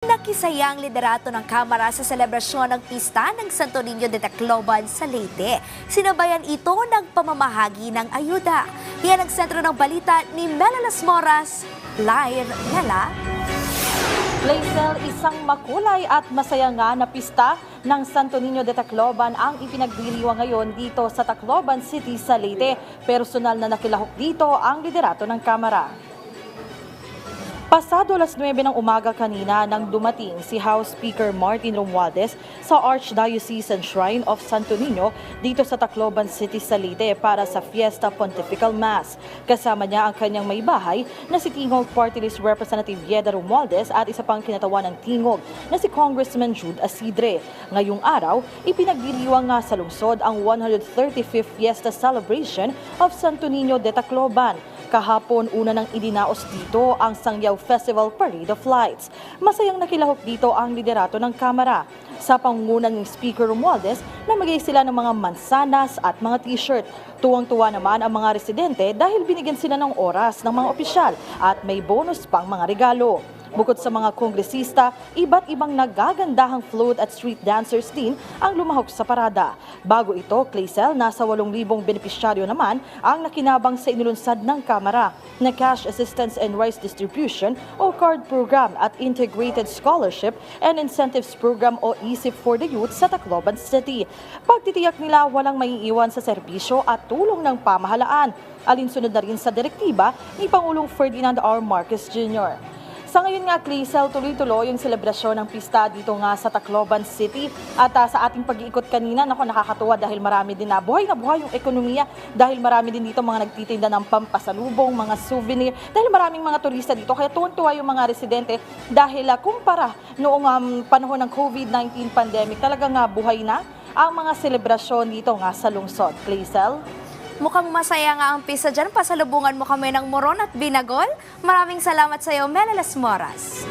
Nakisaya ang liderato ng Kamara sa selebrasyon ng pista ng Santo Niño de Tacloban sa Leyte. Sinabayan ito ng pamamahagi ng ayuda. Yan ang sentro ng balita ni Mela Las Moras. Live, Mela. Laisel, isang makulay at masaya nga na pista ng Santo Niño de Tacloban ang ipinagdiriwang ngayon dito sa Tacloban City sa Leyte. Personal na nakilahok dito ang liderato ng Kamara. Pasado alas 9 ng umaga kanina nang dumating si House Speaker Martin Romualdez sa Archdiocesan Shrine of Santo Niño dito sa Tacloban City sa Leyte para sa Fiesta Pontifical Mass. Kasama niya ang kanyang may bahay na si Tingog Party List Representative Yeda Romualdez at isa pang kinatawan ng Tingog na si Congressman Jude Asidre. Ngayong araw, ipinagdiriwang nga sa lungsod ang 135th Fiesta Celebration of Santo Niño de Tacloban. Kahapon, una nang idinaos dito ang Sangyaw Festival Parade of Lights. Masayang nakilahok dito ang liderato ng Kamara. Sa pangunan ng Speaker Romualdez, namagay sila ng mga mansanas at mga t-shirt. Tuwang-tuwa naman ang mga residente dahil binigyan sila ng oras ng mga opisyal at may bonus pang mga regalo. Bukod sa mga kongresista, iba't ibang nagagandahang float at street dancers din ang lumahok sa parada. Bago ito, Claysel, nasa 8,000 benepisyaryo naman ang nakinabang sa inilunsad ng Kamara na Cash Assistance and Rice Distribution o CARD Program at Integrated Scholarship and Incentives Program o ISIP for the Youth sa Tacloban City. Pagtitiyak nila walang maiiwan sa serbisyo at tulong ng pamahalaan. Alinsunod na rin sa direktiba ni Pangulong Ferdinand R. Marcos Jr. Sa ngayon nga, Clisel, tuloy-tuloy yung selebrasyon ng pista dito nga sa Tacloban City. At ah, sa ating pag-iikot kanina, nako nakakatuwa dahil marami din na buhay na buhay yung ekonomiya dahil marami din dito mga nagtitinda ng pampasalubong, mga souvenir, dahil maraming mga turista dito. Kaya tuwan-tuwa yung mga residente dahil ah, kumpara noong um, panahon ng COVID-19 pandemic, talaga nga buhay na ang mga selebrasyon dito nga sa lungsod. Clisel? Mukhang masaya nga ang pista dyan. Pasalubungan mo kami ng moron at binagol. Maraming salamat sa iyo, Mela Las Moras.